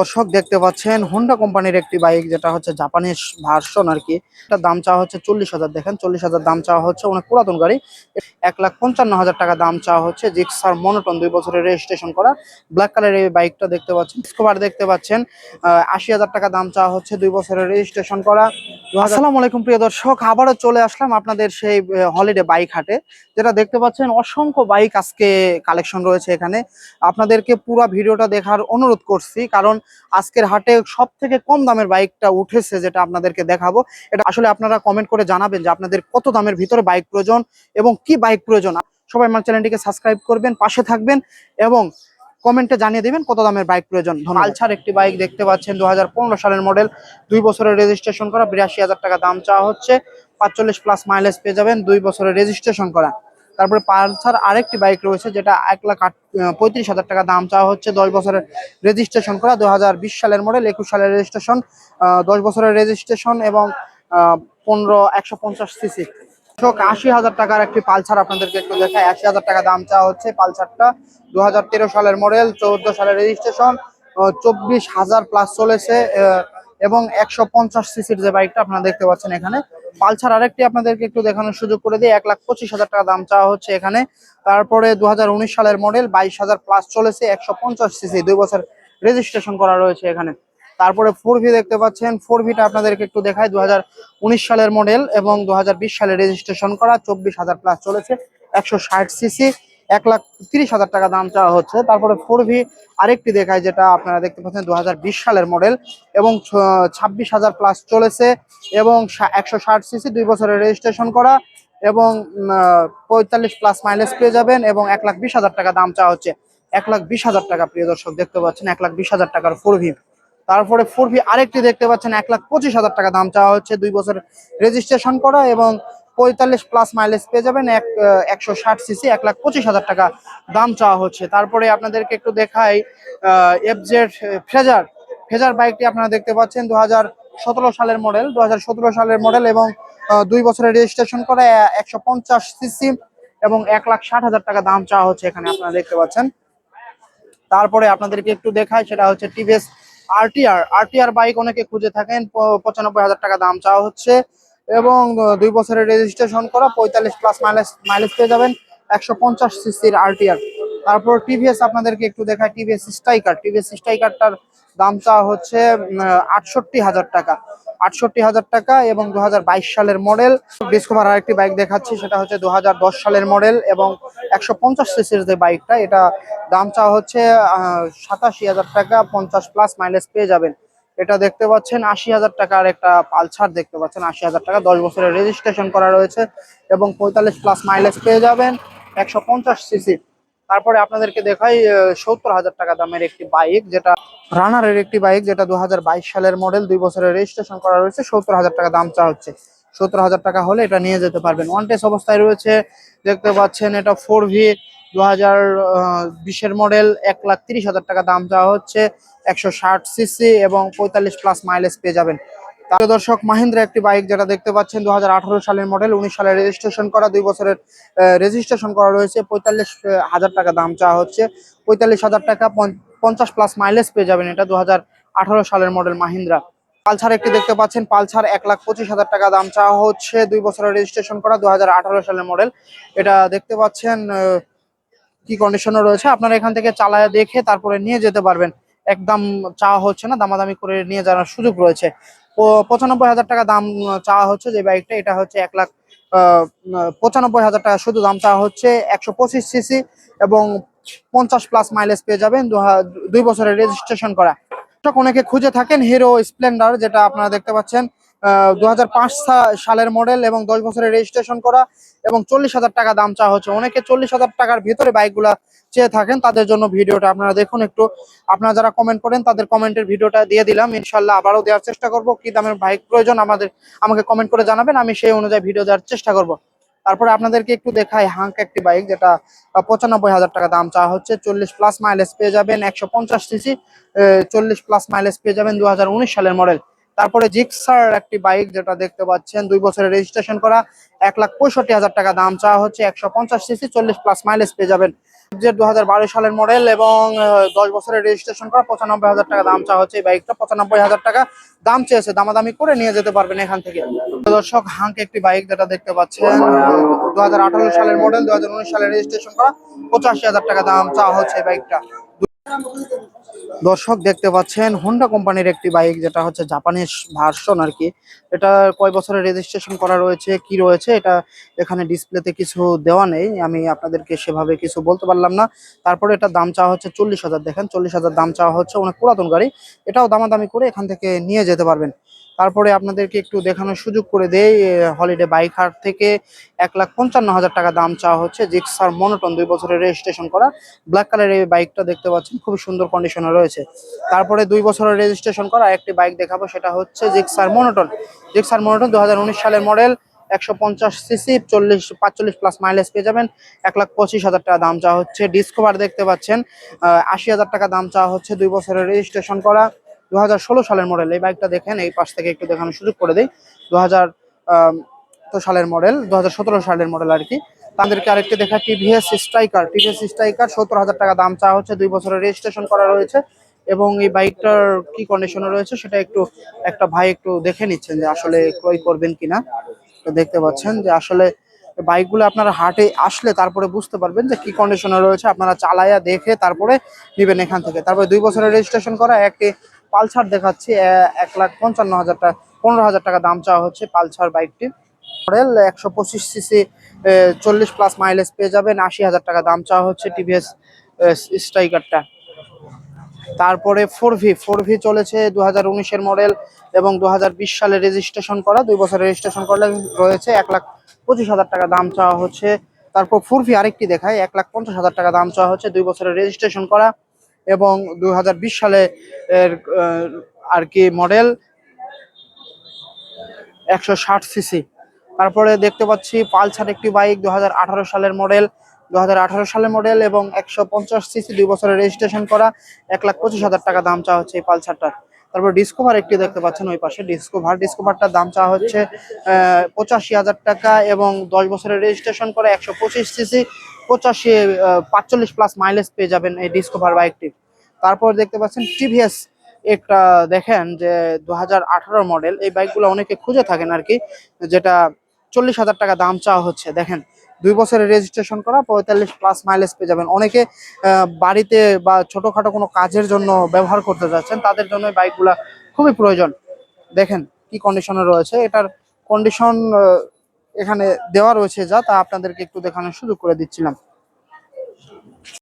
দর্শক দেখতে পাচ্ছেন হোন্ডা কোম্পানির একটি বাইক যেটা হচ্ছে জাপানিজ ভার্সন আর কি। এটা দাম চাওয়া হচ্ছে চল্লিশ হাজার, দেখেন চল্লিশ হাজার দাম চাওয়া হচ্ছে অনেক পুরাতন গাড়ি। এক লাখ পঞ্চান্ন হাজার টাকা দাম চাওয়া হচ্ছে জিক্সার মনোটন দুই বছরের রেজিস্ট্রেশন করা। ব্ল্যাক কালারের এই বাইকটা দেখতে পাচ্ছেন স্কোবার দেখতে পাচ্ছেন আশি হাজার টাকা দাম চাওয়া হচ্ছে দুই বছরের রেজিস্ট্রেশন করা। আসসালামু আলাইকুম প্রিয় দর্শক, আবারও চলে আসলাম আপনাদের সেই হলিডে বাইক হাটে, যেটা দেখতে পাচ্ছেন অসংখ্য বাইক আজকে কালেকশন রয়েছে এখানে। আপনাদেরকে পুরো ভিডিওটা দেখার অনুরোধ করছি, কারণ আজকের হাটে সব থেকে কম দামের বাইকটা উঠেছে যেটা আপনাদেরকে দেখাবো। এটা আসলে আপনারা কমেন্ট করে জানাবেন যে আপনাদের কত দামের ভিতরে বাইক প্রয়োজন এবং কি বাইক প্রয়োজন। সবাই আমার চ্যানেলটিকে সাবস্ক্রাইব করবেন, পাশে থাকবেন এবং কমেন্টে জানিয়ে দিবেন কত দামের বাইক প্রয়োজন। পালসার একটি বাইক দেখতে পাচ্ছেন দু হাজার পনেরো সালের মডেল দুই বছরের রেজিস্ট্রেশন করা, বিরাশি হাজার টাকা দাম চাওয়া হচ্ছে, পাঁচচল্লিশ প্লাস মাইলেজ পেয়ে যাবেন, দুই বছরের রেজিস্ট্রেশন করা। তারপরে পালসার আরেকটি বাইক রয়েছে, যেটা এক লাখ আট পঁয়ত্রিশ হাজার টাকা দাম চাওয়া হচ্ছে। দশ বছরের রেজিস্ট্রেশন করা, দুহাজার বিশ সালের মডেল একুশ সালের রেজিস্ট্রেশন দশ বছরের রেজিস্ট্রেশন এবং পনেরো, একশো পঞ্চাশ সিসি আশি হাজার টাকার একটি পালসার আপনাদেরকে একটু দেখায় আশি হাজার টাকা দাম চাওয়া হচ্ছে পালসারটা। দু হাজার তেরো সালের মডেল চৌদ্দ সালের রেজিস্ট্রেশন চব্বিশ হাজার প্লাস চলেছে এবং একশো পঞ্চাশ সিসির যে বাইকটা আপনারা দেখতে পাচ্ছেন এখানে। পালসার আরেকটি আপনাদেরকে একটু দেখানোর সুযোগ করে দিই, এক লাখ পঁচিশ হাজার টাকা দাম চাওয়া হচ্ছে এখানে। তারপরে দু হাজার উনিশ সালের মডেল বাইশ হাজার প্লাস চলেছে, একশো পঞ্চাশ সিসি দুই বছর রেজিস্ট্রেশন করা রয়েছে এখানে। তারপরে ফোর ভি দেখতে পাচ্ছেন ফোর ভিটা আপনাদেরকে একটু দেখায় দু হাজার উনিশ সালের মডেল এবং দুহাজার বিশ সালে রেজিস্ট্রেশন করা, চব্বিশ হাজার প্লাস চলেছে, একশো ষাট সিসি এক লাখ তিরিশ হাজার টাকা দাম চাওয়া হচ্ছে। তারপরে ফোর ভি আরেকটি দেখায় যেটা আপনারা দেখতে পাচ্ছেন দু হাজার বিশ সালের মডেল এবং ছাব্বিশ হাজার প্লাস চলেছে এবং একশো ষাট সিসি দুই বছরের রেজিস্ট্রেশন করা এবং পঁয়তাল্লিশ প্লাস মাইলেজ পেয়ে যাবেন এবং এক লাখ বিশ হাজার টাকা দাম চাওয়া হচ্ছে। এক লাখ বিশ হাজার টাকা, প্রিয় দর্শক, দেখতে পাচ্ছেন, এক লাখ বিশ হাজার টাকার ফোর ভি তারপরে ফোর ভি আরেকটি দেখতে পাচ্ছেন, এক লাখ পঁচিশ হাজার টাকা দাম চাওয়া হচ্ছে। দুই বছর রেজিস্ট্রেশন করা এবং পঁয়তাল্লিশ প্লাস মাইলেজ পেয়ে যাবেন, এক একশো ষাট সিসি এক লাখ পঁচিশ হাজার টাকা দাম চাওয়া হচ্ছে। তারপরে আপনাদেরকে একটু দেখাই এফজেড ফ্রেজার ফ্রেজার বাইকটি আপনারা দেখতে পাচ্ছেন দু সালের মডেল দু হাজার সতেরো সালের মডেল এবং দুই বছরের রেজিস্ট্রেশন করে একশো পঞ্চাশ সিসি এবং এক লাখ ষাট হাজার টাকা দাম চাওয়া হচ্ছে এখানে আপনারা দেখতে পাচ্ছেন। তারপরে আপনাদেরকে একটু দেখায় সেটা হচ্ছে টিভিএস আরটিআর আরটিআর বাইক অনেকে খুঁজে থাকেন পঁচানব্বই হাজার টাকা দাম চাওয়া হচ্ছে। এবং দুই বছরের রেজিস্ট্রেশন করা, পঁয়তাল্লিশ প্লাস মাইলেজ মাইলেজ পেয়ে যাবেন, একশো পঞ্চাশ সিসির আরটিআর তারপর টিভিএস আপনাদেরকে একটু দেখায় টিভিএস স্ট্রাইকার টিভিএস স্ট্রাইকারটার দাম চাওয়া হচ্ছে আটষট্টি হাজার টাকা। আটষট্টি হাজার টাকা এবং দু হাজার বাইশ সালের মডেল ডিসকভার আরেকটি বাইক দেখাচ্ছি, সেটা হচ্ছে দু হাজার দশ সালের মডেল এবং একশো পঞ্চাশ সিসির যে বাইকটা এটা দাম চাওয়া হচ্ছে সাতাশি হাজার টাকা, পঞ্চাশ প্লাস মাইলেজ পেয়ে যাবেন। এটা দেখতে পাচ্ছেন, আশি হাজার টাকার একটা পালসার দেখতে পাচ্ছেন, আশি হাজার টাকা। দশ বছরের রেজিস্ট্রেশন করা রয়েছে এবং পঁয়তাল্লিশ প্লাস মাইলেজ পেয়ে যাবেন একশো পঞ্চাশ সিসি তারপরে আপনাদেরকে দেখাই সত্তর হাজার টাকা দামের একটি বাইক যেটা রানারের একটি বাইক যেটা দু হাজার বাইশ সালের মডেল দুই বছরের রেজিস্ট্রেশন করা রয়েছে, সত্তর হাজার টাকা দাম চা হচ্ছে। সত্তর হাজার টাকা হলে এটা নিয়ে যেতে পারবেন। ওয়ান টেস অবস্থায় রয়েছে, দেখতে পাচ্ছেন, এটা ফোর ভি দু হাজার বিশের মডেল এক লাখ তিরিশ হাজার টাকা দাম চাওয়া হচ্ছে। একশো ষাট সিসি এবং পঁয়তাল্লিশ প্লাস মাইলেজ পেয়ে যাবেন। তার দর্শক, মাহিন্দ্রা একটি বাইক যেটা দেখতে পাচ্ছেন, দু হাজার আঠারো সালের মডেল উনিশ সালে রেজিস্ট্রেশন করা, দুই বছরের রেজিস্ট্রেশন করা রয়েছে। পঁয়তাল্লিশ হাজার টাকা দাম চাওয়া হচ্ছে। পঁয়তাল্লিশ হাজার টাকা পঞ্চ- পঞ্চাশ প্লাস মাইলেজ পেয়ে যাবেন এটা দু হাজার আঠারো সালের মডেল মাহিন্দ্রা। পালসার একটি দেখতে পাচ্ছেন পালসার এক লাখ পঁচিশ হাজার টাকা দাম চাওয়া হচ্ছে। দুই বছরের রেজিস্ট্রেশন করা দুই হাজার আঠারো সালের মডেল এটা দেখতে পাচ্ছেন কি কন্ডিশনে রয়েছে, আপনারা এখান থেকে চালায় দেখে তারপরে নিয়ে যেতে পারবেন। একদম চাওয়া হচ্ছে না, দামাদামি করে নিয়ে যাওয়ার সুযোগ রয়েছে। পঁচানব্বই হাজার টাকা দাম চাওয়া হচ্ছে যে বাইকটা এটা হচ্ছে এক লাখ পঁচানব্বই হাজার টাকা। শুধু দাম চাওয়া হচ্ছে একশো পঁচিশ সিসি এবং পঞ্চাশ প্লাস মাইলেজ পেয়ে যাবেন দুই বছরের রেজিস্ট্রেশন করা। অনেকে খুঁজে থাকেন হিরো স্প্লেন্ডার যেটা আপনারা দেখতে পাচ্ছেন। দু হাজার পাঁচ সালের মডেল এবং দশ বছরের রেজিস্ট্রেশন করা এবং চল্লিশ হাজার টাকা দাম চাওয়া হচ্ছে। অনেকে চল্লিশ হাজার টাকার ভিতরে বাইকগুলা চেয়ে থাকেন, তাদের জন্য ভিডিওটা আপনারা দেখুন একটু। আপনারা যারা কমেন্ট করেন, তাদের কমেন্টের ভিডিওটা দিয়ে দিলাম। ইনশাল্লাহ আবারও দেওয়ার চেষ্টা করব। কি দামের বাইক প্রয়োজন আমাদের, আমাকে কমেন্ট করে জানাবেন। আমি সেই অনুযায়ী ভিডিও দেওয়ার চেষ্টা করব। তারপরে আপনাদেরকে একটু দেখাই হাঙ্ক একটি বাইক যেটা পঁচানব্বই হাজার টাকা দাম চাওয়া হচ্ছে। চল্লিশ প্লাস মাইলেজ পেয়ে যাবেন একশো পঞ্চাশ সিসি চল্লিশ প্লাস মাইলেজ পেয়ে যাবেন দু হাজার উনিশ সালের মডেল তারপরে জিক্সার একটি বাইক যেটা দেখতে পাচ্ছেন, দুই বছরে রেজিস্ট্রেশন করা, এক লাখ পঁয়ষট্টি হাজার টাকা দাম চাওয়া হচ্ছে, একশো পঞ্চাশ সিসি চল্লিশ প্লাস মাইলেজ পেয়ে যাবেন। যে দু সালের মডেল এবং দশ বছরের রেজিস্ট্রেশন করা, পঁচানব্বই হাজার টাকা দাম চাওয়া হচ্ছে। এই বাইকটা পঁচানব্বই হাজার টাকা দাম চেয়েছে, দামাদামি করে নিয়ে যেতে পারবেন এখান থেকে। দর্শক, হাঙ্ক একটি বাইক যেটা দেখতে পাচ্ছেন দু হাজার আঠারো সালের মডেল দু সালের রেজিস্ট্রেশন করা, পঁচাশি হাজার টাকা দাম চাওয়া হচ্ছে এই বাইকটা। দর্শক দেখতে পাচ্ছেন হোন্ডা কোম্পানির একটি বাইক যেটা হচ্ছে জাপানিজ ভার্সন আর কি। এটা কয় বছরের রেজিস্ট্রেশন করা রয়েছে, কি রয়েছে, এটা এখানে ডিসপ্লেতে কিছু দেওয়া নেই। আমি আপনাদেরকে সেভাবে কিছু বলতে পারলাম না। তারপরে এটা দাম চাওয়া হচ্ছে চল্লিশ হাজার। দেখেন, চল্লিশ হাজার দাম চাওয়া হচ্ছে অনেক পুরাতন গাড়ি। এটাও দামাদামি করে এখান থেকে নিয়ে যেতে পারবেন। তারপরে আপনাদেরকে একটু দেখানোর সুযোগ করে দেই হলিডে বাইক হাট থেকে এক লাখ পঞ্চান্ন হাজার টাকা দাম চাওয়া হচ্ছে জিক্সার মনোটন দুই বছরের রেজিস্ট্রেশন করা। ব্ল্যাক কালারের এই বাইকটা দেখতে পাচ্ছেন খুব সুন্দর কন্ডিশনে রয়েছে। তারপরে দুই বছরের রেজিস্ট্রেশন করা একটি বাইক দেখাবো, সেটা হচ্ছে জিক্সার মনোটন জিক্সার মনোটন দু হাজার উনিশ সালের মডেল একশো পঞ্চাশ সিসি চল্লিশ, পাঁচচল্লিশ প্লাস মাইলেজ পেয়ে যাবেন। এক লাখ পঁচিশ হাজার টাকা দাম চাওয়া হচ্ছে। ডিসকভার দেখতে পাচ্ছেন আশি হাজার টাকা দাম চাওয়া হচ্ছে দুই বছরের রেজিস্ট্রেশন করা। দু হাজার ষোলো সালের মডেল এই বাইকটা দেখেন, এই পাশ থেকে একটু দেখানোর সুযোগ করে দিই। দু সালের মডেল দুহাজার সতেরো সালের মডেল আর কি। তাদেরকে আরেকটি দেখা টিভিএস স্ট্রাইকার টিভিএস স্ট্রাইকার সত্তর হাজার টাকা দাম চাওয়া হচ্ছে, দুই বছরের রেজিস্ট্রেশন করা রয়েছে। এবং এই বাইকটার কি কন্ডিশনে রয়েছে, সেটা একটু, একটা ভাই একটু দেখে নিচ্ছেন যে আসলে ক্রয় করবেন কিনা। দেখতে পাচ্ছেন যে আসলে বাইকগুলো আপনারা হাটে আসলে তারপরে বুঝতে পারবেন যে কি কন্ডিশনে রয়েছে। আপনারা চালায়া দেখে তারপরে নেবেন এখান থেকে। তারপরে দুই বছরের রেজিস্ট্রেশন করা একটি পালসার দেখাচ্ছি এক লাখ পঞ্চান্ন হাজার টাকা, পনেরো হাজার টাকা দাম চাওয়া হচ্ছে পালসার বাইকটি। মডেল একশো পঁচিশ সিসি চল্লিশ প্লাস মাইলেজ পেয়ে যাবেন, আশি হাজার টাকা দাম চাওয়া হচ্ছে টিভিএস স্ট্রাইকারটা। তারপরে ফোর ভি ফোর ভি চলেছে দু হাজার উনিশের মডেল এবং দু হাজার বিশ সালে রেজিস্ট্রেশন করা, দুই বছর রেজিস্ট্রেশন করলে রয়েছে এক লাখ পঁচিশ হাজার টাকা দাম চাওয়া হচ্ছে। তারপর ফোর ভি আরেকটি দেখায় এক লাখ পঞ্চাশ হাজার টাকা দাম চাওয়া হচ্ছে, দুই বছরের রেজিস্ট্রেশন করা। এবং দু হাজার বিশ সালে এর আর কি মডেল একশো ষাট সিসি। তারপরে দেখতে পাচ্ছি পালসার একটি বাইক দু হাজার আঠারো সালের মডেল দু সালের মডেল এবং একশো পঞ্চাশ সিসি, দুই বছরের রেজিস্ট্রেশন করা, এক লাখ পঁচিশ হাজার টাকা দাম চাওয়া হচ্ছে এই পালসারটার। তারপর ডিসকভার একটি দেখতে পাচ্ছেন ওই পাশে। ডিসকভার ডিসকভারটার দাম চাওয়া হচ্ছে পঁচাশি হাজার টাকা এবং দশ বছরের রেজিস্ট্রেশন করে একশো পঁচিশ সিসি পঁচাশি পাঁচচল্লিশ প্লাস মাইলেজ পেয়ে যাবেন এই ডিসকভার বাইকটি তারপর দেখতে পাচ্ছেন টিভিএস একটা দেখেন যে দু হাজার আঠারো মডেল এই বাইকগুলো অনেকে খুঁজে থাকেন আর কি, যেটা চল্লিশ হাজার টাকা দাম চাওয়া হচ্ছে। দেখেন, দুই বছরের রেজিস্ট্রেশন করা, পঁয়তাল্লিশ প্লাস মাইলেজ পেয়ে যাবেন। অনেকে বাড়িতে বা ছোটখাটো কোনো কাজের জন্য ব্যবহার করতে যাচ্ছেন, তাদের জন্য এই বাইকগুলা খুবই প্রয়োজন। দেখেন কি কন্ডিশনে রয়েছে। এটার কন্ডিশন এখানে দেওয়া রয়েছে যা তা আপনাদেরকে একটু দেখানোর সুযোগ করে দিচ্ছিলাম।